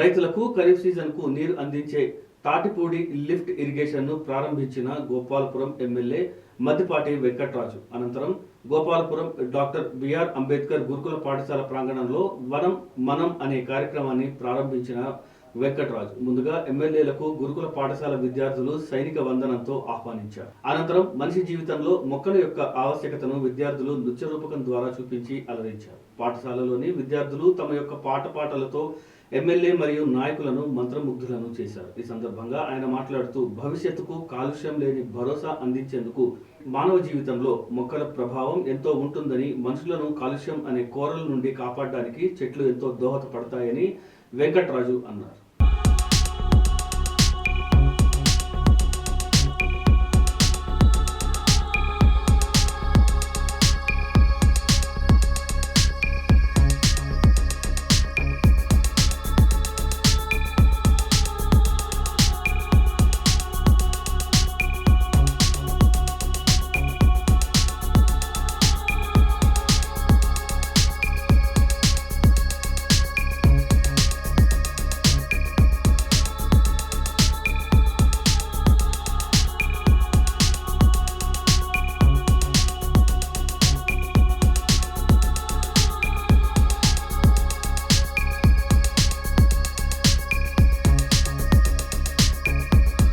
రైతులకు ఖరీఫ్ సీజన్కు నీరు అందించే తాటిపూడి లిఫ్ట్ ఇరిగేషన్ను ప్రారంభించిన గోపాలపురం ఎమ్మెల్యే మద్దిపాటి వెంకట్రాజు. అనంతరం గోపాలపురం డాక్టర్ బిఆర్ అంబేద్కర్ గురుకుల పాఠశాల ప్రాంగణంలో వనం మనం అనే కార్యక్రమాన్ని ప్రారంభించిన వెంకట్రాజు ముందుగా ఎమ్మెల్యేలకు గురుకుల పాఠశాల విద్యార్థులు సైనిక వందనంతో ఆహ్వానించారు. అనంతరం మనిషి జీవితంలో మొక్కల యొక్క ఆవశ్యకతను విద్యార్థులు నృత్య రూపకం ద్వారా చూపించి అలరించారు. పాఠశాలలోని విద్యార్థులు తమ యొక్క పాట పాటలతో ఎమ్మెల్యే మరియు నాయకులను మంత్రముగ్ధులను చేశారు. ఈ సందర్భంగా ఆయన మాట్లాడుతూ భవిష్యత్తుకు కాలుష్యం లేని భరోసా అందించేందుకు మానవ జీవితంలో మొక్కల ప్రభావం ఎంతో ఉంటుందని మనుషులను కాలుష్యం అనే కోరల నుండి కాపాడడానికి చెట్లు ఎంతో దోహదపడతాయని వెంకట్రాజు అన్నారు.